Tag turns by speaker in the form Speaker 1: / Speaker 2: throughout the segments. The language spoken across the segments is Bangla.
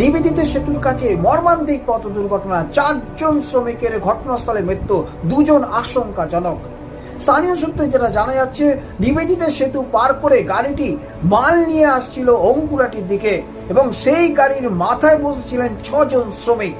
Speaker 1: নিবেদিত সেতুর কাছে মর্মান্তিক পথ দুর্ঘটনা, চারজন শ্রমিকের ঘটনাস্থলে মৃত্যু, দুজন আশঙ্কাজনক। স্থানীয় সূত্রে যেটা জানা যাচ্ছে, নিবেদিত সেতু পার করে গাড়িটি মাল নিয়ে আসছিল অঙ্কুরাটির দিকে এবং সেই গাড়ির মাথায় বসেছিলেন ছজন শ্রমিক।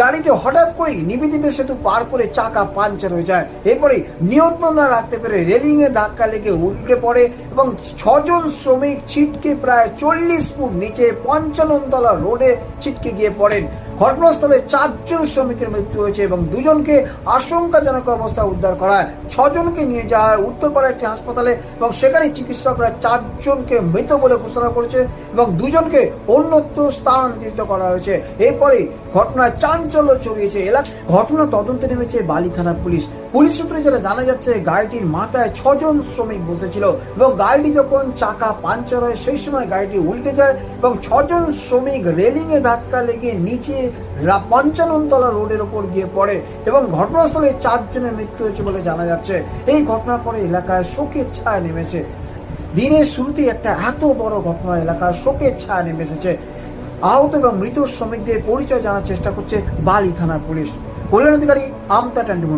Speaker 1: গাড়িটি হঠাৎ করেই নিবেদিত সেতু পার করে চাকা পাঞ্চার হয়ে যায়। এরপরে নিয়ন্ত্রণ না রাখতে পেরে রেলিং এ ধাক্কা লেগে উল্টে পড়ে এবং ছজন শ্রমিক ছিটকে প্রায় চল্লিশ ফুট নিচে পঞ্চাননতলা রোডে ছিটকে গিয়ে পড়েন। ঘটনাস্থলে চারজন শ্রমিকের মৃত্যু হয়েছে এবং দুজনকে আশঙ্কাজনক অবস্থায় উদ্ধার করা ছজনকে নিয়ে যাওয়া হয় উত্তরপাড়া একটি হাসপাতালে এবং সেখানে চিকিৎসকরা চারজনকে মৃত বলে ঘোষণা করেছে এবং দুজনকে অন্যত্র স্থানান্তরিত করা হয়েছে। এরপরে ঘটনায় চাঞ্চল্য ছড়িয়েছে এলাকা। ঘটনা তদন্তে নেমেছে বালি থানার পুলিশ। পুলিশ সূত্রে যেটা জানা যাচ্ছে, গাড়িটির মাথায় ছজন শ্রমিক বসেছিল এবং গাড়িটি যখন চাকা পাঞ্চার হয়, সেই সময় গাড়িটি উল্টে যায় এবং ছজন শ্রমিক রেলিং এ ধাক্কা লেগে নিচে পঞ্চাননতলা রোডের ওপর গিয়ে পড়ে এবং ঘটনাস্থলে চারজনের মৃত্যু হয়েছে বলে জানা যাচ্ছে। এই ঘটনার পরে এলাকায় শোকের ছায়া নেমেছে। দিনের শুরুতেই একটা এত বড় ঘটনা এলাকায় শোকের ছায়া নেমে এসেছে। আহত এবং মৃত শ্রমিকদের পরিচয় জানার চেষ্টা করছে বালি থানার পুলিশ। কল্যাণ অধিকারী আমতা টোয়েন্টি